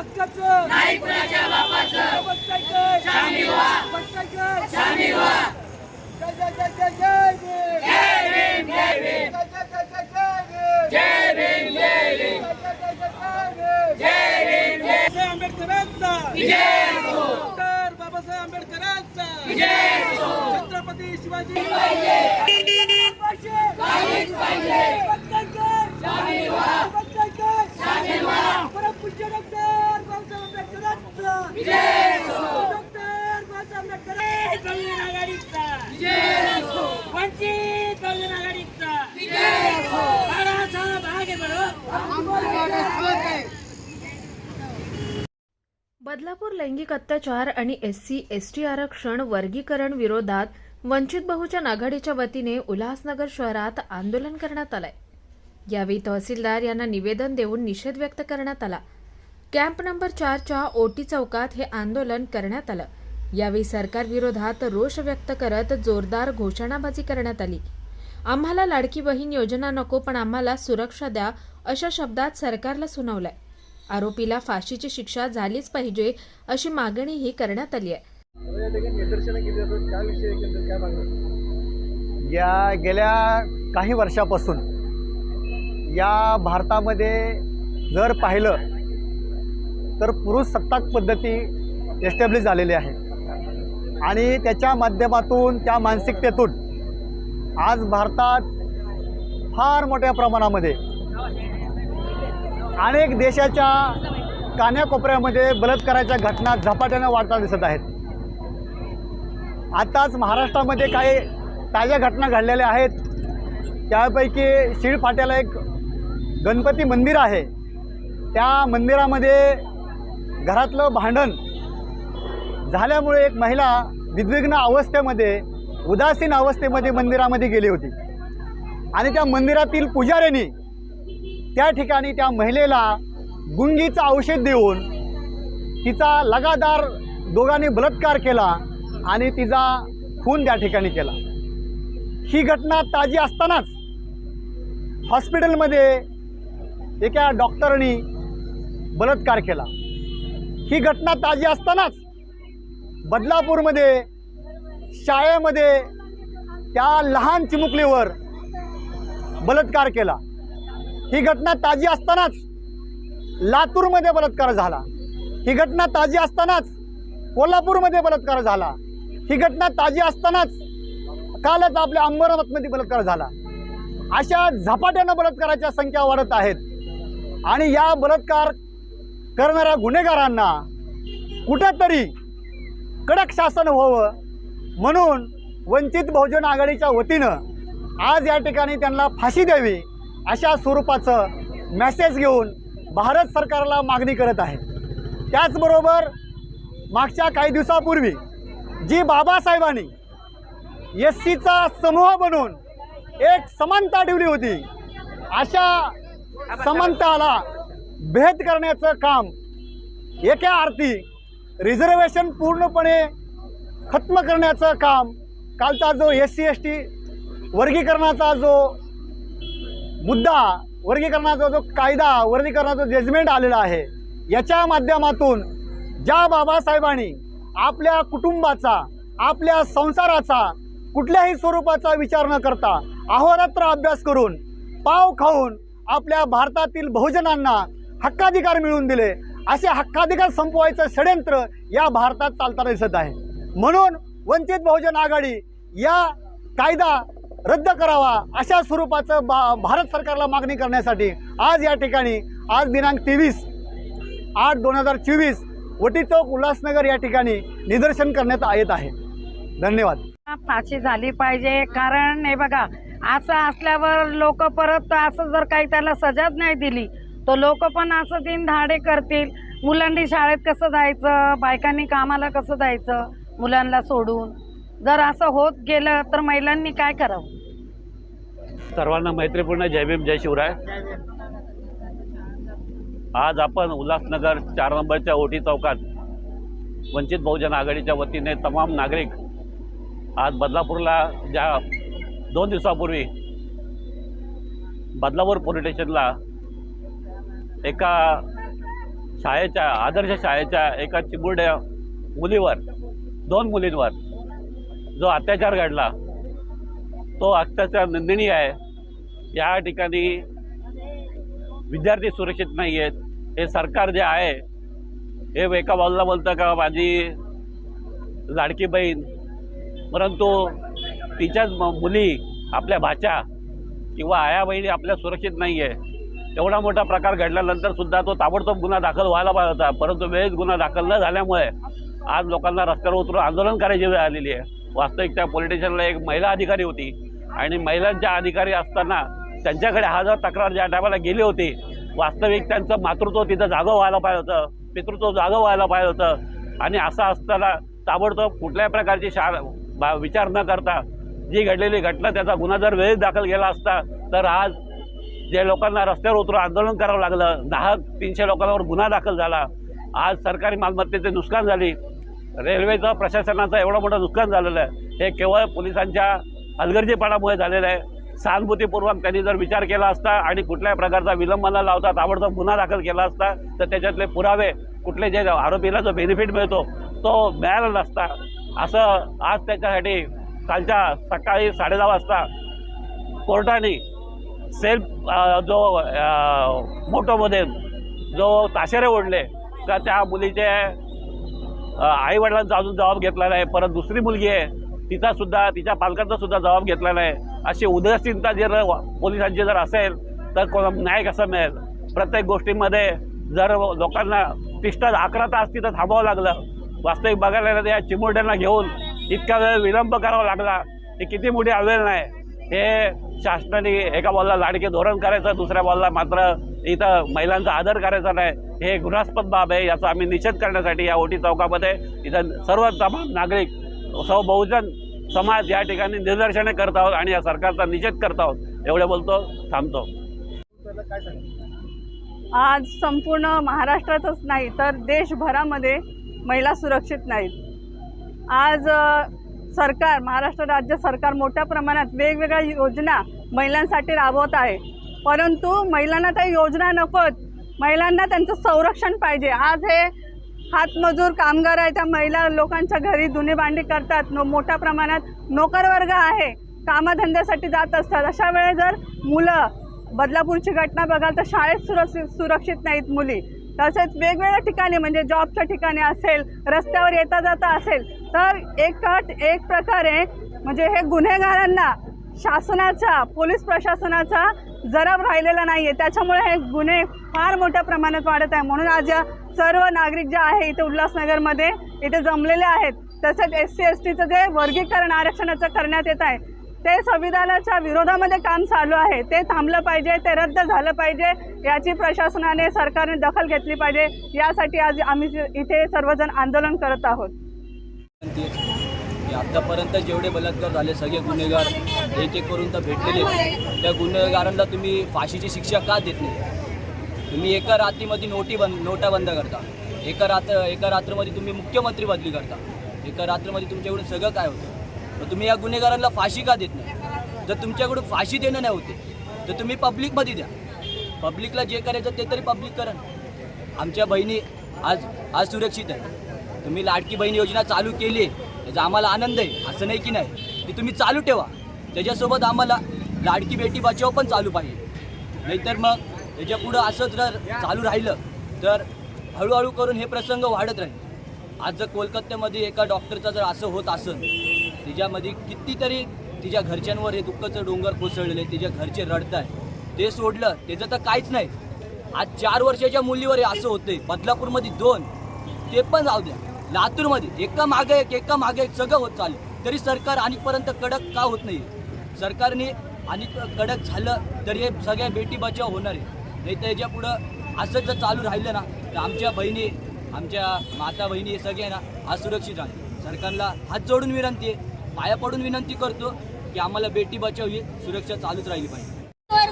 हक्काचं काय बघताय काय जय जय जय जय जय भीम. जय भीम. जय जय जय जय भीम. भीम. बाबासाहेब आंबेडकरांचा. बाबासाहेब आंबेडकरांचा. छत्रपती शिवाजी परमपूज्य डॉक्टर बाबासाहेब आंबेडकरांचा डॉक्टर बाबासाहेब आंबेडकर आघाडीचा वंचित आघाडीचा बाळासाहेब आगे बदलापूर लैंगिक अत्याचार आणि एस सी एस टी आरक्षण वर्गीकरण विरोधात वंचित बहुजन आघाडीच्या वतीने उल्हासनगर शहरात आंदोलन करण्यात आलंय. यावेळी तहसीलदार यांना निवेदन देऊन निषेध व्यक्त करण्यात आला. कॅम्प नंबर चारच्या ओटी चौकात हे आंदोलन करण्यात आलं. यावेळी सरकार विरोधात रोष व्यक्त करत जोरदार घोषणाबाजी करण्यात आली. आम्हाला लाडकी बहीण योजना नको पण आम्हाला सुरक्षा द्या अशा शब्दात सरकारला सुनावलंय. आरोपीला फाशीची शिक्षा झालीच पाहिजे अशी मागणीही करण्यात आली आहे. या गेल्या काही वर्षापासून या भारतामध्ये जर पाहिलं तर पुरुष सत्ताक पद्धती एस्टॅब्लिश झालेली आहे. आणि त्याच्या माध्यमातून त्या मानसिकतेतून आज भारतात फार मोठ्या प्रमाणामध्ये अनेक देशाच्या कान्याकोपऱ्यामध्ये बलात्काराच्या घटना झपाट्यानं वाढताना दिसत आहेत. आताच महाराष्ट्रामध्ये काही ताज्या घटना घडलेल्या आहेत. त्यापैकी शिळफाट्याला एक गणपती मंदिर आहे. त्या मंदिरामध्ये घरातलं भांडण झाल्यामुळे एक महिला विद्विग्न अवस्थेमध्ये उदासीन अवस्थेमध्ये मंदिरामध्ये गेली होती. आणि त्या मंदिरातील पुजाऱ्यांनी त्या ठिकाणी त्या महिलेला गुंगीचं औषध देऊन तिचा लगातार दोघांनी बलात्कार केला आणि तिचा खून त्या ठिकाणी केला. ही घटना ताजी असतानाच हॉस्पिटलमध्ये एका डॉक्टरनी बलात्कार केला. ही घटना ताजी असतानाच बदलापूरमध्ये शाळेमध्ये त्या लहान चिमुकलीवर बलात्कार केला. ही घटना ताजी असतानाच लातूरमध्ये बलात्कार झाला. ही घटना ताजी असतानाच कोल्हापूरमध्ये बलात्कार झाला. ही घटना ताजी असतानाच कालच आपल्या अंबरनाथमध्ये बलात्कार झाला. अशा झपाट्यानं बलात्काराच्या संख्या वाढत आहेत. आणि या बलात्कार करणाऱ्या गुन्हेगारांना कुठंतरी कडक शासन व्हावं म्हणून वंचित बहुजन आघाडीच्या वतीनं आज या ठिकाणी त्यांना फाशी द्यावी अशा स्वरूपाचं मेसेज घेऊन भारत सरकारला मागणी करत आहे. त्याचबरोबर मागच्या काही दिवसापूर्वी जी बाबासाहेबांनी एस सीचा समूह बनवून एक समानता ठेवली होती अशा समानताला भेद करण्याचं काम एका आरती रिझर्वेशन पूर्णपणे खत्म करण्याचं काम कालचा जो एस सी एस टी वर्गीकरणाचा जो मुद्दा वर्गीकरणाचा जो कायदा वर्गीकरणाचा जजमेंट आलेला आहे याच्या माध्यमातून ज्या बाबासाहेबांनी आपल्या कुटुंबाचा आपल्या संसाराचा कुठल्याही स्वरूपाचा विचार न करता अहोरात्र अभ्यास करून पाव खाऊन आपल्या भारतातील बहुजनांना हक्काधिकार मिळवून दिले. असे हक्काधिकार संपवायचं षडयंत्र या भारतात चालताना दिसत आहे. म्हणून वंचित बहुजन आघाडी या कायदा रद्द करावा अशा स्वरूपाचं बा भारत सरकारला मागणी करण्यासाठी आज या ठिकाणी आज दिनांक तेवीस आठ दोन हजार चोवीस वटी चौक उल्हासनगर या ठिकाणी निदर्शन करण्यात येत आहे. धन्यवाद. फाशी झाली पाहिजे कारण हे बघा असं असल्यावर लोक परत असं जर काही त्याला सजाच नाही दिली तर लोक पण असं दिन धाडे करतील. मुलांनी शाळेत कसं जायचं? बायकांनी कामाला कसं जायचं? मुलांना सोडून. जर असं होत गेलं तर महिलांनी काय करावं? सर्वांना मैत्रीपूर्ण. जय भीम जय शिवराय. आज आपण उल्हासनगर चार नंबरच्या ओटी चौकात वंचित बहुजन आघाडीच्या वतीने तमाम नागरिक आज बदलापूरला ज्या दोन दिवसापूर्वी बदलापूर पोलीस स्टेशनला एका शाळेच्या आदर्श शाळेच्या एका चिमुरड्या मुलीवर दोन मुलींवर जो अत्याचार घडला तो अत्याचार निंदणीय आहे. या ठिकाणी विद्यार्थी सुरक्षित नाही आहेत. हे सरकार जे आहे हे एका बाजूला बोलतं का माझी लाडकी बहीण परंतु तिच्याच म- मुली आपल्या भाच्या किंवा आया बहिणी आपल्या सुरक्षित नाही आहे एवढा मोठा प्रकार घडल्यानंतर सुद्धा तो ताबडतोब गुन्हा दाखल व्हायला पाहिजे होता. परंतु वेळेत गुन्हा दाखल न झाल्यामुळे आज लोकांना रस्त्यावर उतरून आंदोलन करायची वेळ आलेली आहे. वास्तविक त्या पोलीस एक महिला अधिकारी होती आणि महिलांच्या अधिकारी असताना त्यांच्याकडे हा जर तक्रार ज्या टायमाला गेली होती वास्तविक त्यांचं मातृत्व तिथं जागं व्हायला पाहिजे होतं पितृत्व जागं व्हायला पाहिजे होतं. आणि असं असताना ताबडतोब कुठल्याही प्रकारची शा विचार न करता जी घडलेली घटना त्याचा गुन्हा जर वेळेत दाखल केला असता तर आज जे लोकांना रस्त्यावर उतरून आंदोलन करावं लागलं दहा तीनशे लोकांवर गुन्हा दाखल झाला. आज सरकारी मालमत्तेचे नुकसान झाली. रेल्वेचं प्रशासनाचं एवढं मोठं नुकसान झालेलं आहे. हे केवळ पोलिसांच्या हलगर्जीपणामुळे झालेलं आहे. सहानुभूतीपूर्वक त्यांनी जर विचार केला असता आणि कुठल्याही प्रकारचा विलंब न लावता ताबडतोब गुन्हा दाखल केला असता तर त्याच्यातले पुरावे कुठले जे आरोपीला जो बेनिफिट मिळतो तो मिळाला नसता. असं आज त्याच्यासाठी कालच्या सकाळी साडेदहा वाजता कोर्टाने सेल्फ जो मोटोमध्ये जो ताशेरे ओढले का त्या मुलीचे आईवडिलांचा अजून जबाब घेतला नाही परत दुसरी मुलगी आहे तिचासुद्धा तिच्या पालकांचा सुद्धा जबाब घेतला नाही. अशी उदासीनता जर पोलिसांची जर असेल तर कोणा न्याय कसा मिळेल? प्रत्येक गोष्टीमध्ये जर लोकांना तिष्ठा अकरा तास तिथं थांबावं लागलं वास्तविक बघायला त्या या चिमुरड्यांना घेऊन इतका वेळ विलंब करावा लागला हे किती मोठी अवेल नाही हे शासनाने एका बॉलला लाडके धोरण करायचं दुसऱ्या बॉलला मात्र इथं महिलांचा आदर करायचा नाही. हे गुन्हास्पद बाब आहे याचा आम्ही निषेध करण्यासाठी या ओटी चौकामध्ये इथं सर्व तमाम नागरिक सौ बहुजन समाज या ठिकाणी निदर्शने करत आहोत आणि या सरकारचा निषेध करत आहोत. एवढे बोलतो थांबतो. आज संपूर्ण महाराष्ट्रातच नाही तर देशभरामध्ये महिला सुरक्षित नाहीत. आज सरकार महाराष्ट्र राज्य सरकार मोठ्या प्रमाणात वेगवेगळ्या योजना महिलांसाठी राबवत आहे. परंतु महिलांना त्या योजना नकोत. महिलांना त्यांचं संरक्षण पाहिजे. आज हे हातमजूर कामगार आहे त्या महिला लोकांच्या घरी धुणे भांडी करतात. नो मोठ्या प्रमाणात नोकरवर्ग आहे. कामधंद्यासाठी जात असतात. अशा वेळेस जर मुलं बदलापूरची घटना बघाल तर शाळेत सुरक्षित सुरक्षित नाहीत मुली. तसेच वेगवेगळ्या ठिकाणी म्हणजे जॉबच्या ठिकाणी असेल रस्त्यावर येता जाता असेल तर एक कट एक प्रकारे म्हणजे हे गुन्हेगारांना शासनाचा पोलीस प्रशासनाचा जरब राहिलेला नाही आहे त्याच्यामुळे हे गुन्हे फार मोठ्या प्रमाणात वाढत आहे. म्हणून आज या सर्व नागरिक जे आहे इथे उल्हासनगरमध्ये इथे जमलेले आहेत. तसेच एस सी एस टीचं जे वर्गीकरण आरक्षणाचं करण्यात येत आहे ते संविधानाच्या विरोधामध्ये काम चालू आहे. ते थांबलं पाहिजे ते रद्द झालं पाहिजे याची प्रशासनाने सरकारने दखल घेतली पाहिजे. यासाठी आज आम्ही इथे सर्वजण आंदोलन करत आहोत. की आत्तापर्यंत जेवढे बलात्कार झाले सगळे गुन्हेगार एक एक करून तर भेटलेले. त्या गुन्हेगारांना तुम्ही फाशीची शिक्षा का देत नाही? तुम्ही एका रात्रीमध्ये नोटी बंद नोटा बंद करता. एका रात्र एका रात्रीमध्ये तुम्ही मुख्यमंत्री बदली करता. एका रात्रमध्ये तुमच्याकडून सगळं काय होतं? तर तुम्ही या गुन्हेगारांना फाशी का देत नाही? जर तुमच्याकडून फाशी देणं नाही होते तर तुम्ही पब्लिकमध्ये द्या. पब्लिकला जे करायचं ते तरी पब्लिक करा आमच्या बहिणी आज आज सुरक्षित आहे. तुम्ही लाडकी बहीण योजना चालू केली आहे त्याचा आम्हाला आनंद आहे. असं नाही की नाही? ती तुम्ही चालू ठेवा. त्याच्यासोबत आम्हाला लाडकी बेटी बचाव पण चालू पाहिजे. नाहीतर मग त्याच्या पुढं असंच जर चालू राहिलं तर हळूहळू करून हे प्रसंग वाढत राहील. आज जर कोलकात्यामध्ये एका डॉक्टरचा जर असं होत असेल तिच्यामध्ये कितीतरी तिच्या घरच्यांवर हे दुःखाचं डोंगर कोसळलेले तिच्या घरचे रडत आहे ते सोडलं त्याचं तर काहीच नाही. आज चार वर्षाच्या मुलीवर हे असं होतंय. बदलापूरमध्ये दोन ते पण जाऊ द्या. लातूरमध्ये एका मागे एक एका मागे एक सगळं होत चाललं. तरी सरकार आणीपर्यंत कडक का होत नाही? सरकारने आणि कडक झालं तरी हे सगळ्या बेटी बचाव होणार आहे. नाही तर याच्या पुढं असंच जर चालू राहिलं ना तर आमच्या बहिणी आमच्या माता बहिणी हे सगळे ना असुरक्षित राहतील. सरकारला हात जोडून विनंती आहे. पाया पडून विनंती करतो की आम्हाला बेटी बचाव ही सुरक्षा चालूच राहिली पाहिजे.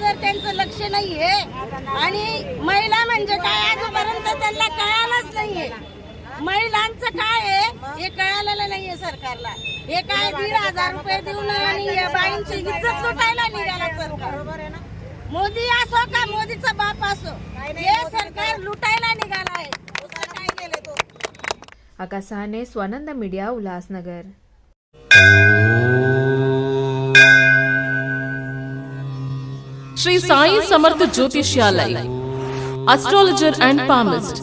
जर त्यांचं लक्ष नाहीये आणि महिला म्हणजे काय आजपर्यंत त्यांना कळालंच नाहीये. महिलांचं काय आहे? हे कळालेलं नाहीये सरकारला. हे काय दीड हजार रुपये देऊन आणि या बाईंची इज्जत लुटायला निघाला सरकार. मोदी असो का मोदीचा बाप असो हे सरकार लुटायला निघाला आहे. Akash Sahane Swanand media Ulhasnagar. Shri Sai Samarth ज्योतिषालय astrologer and palmist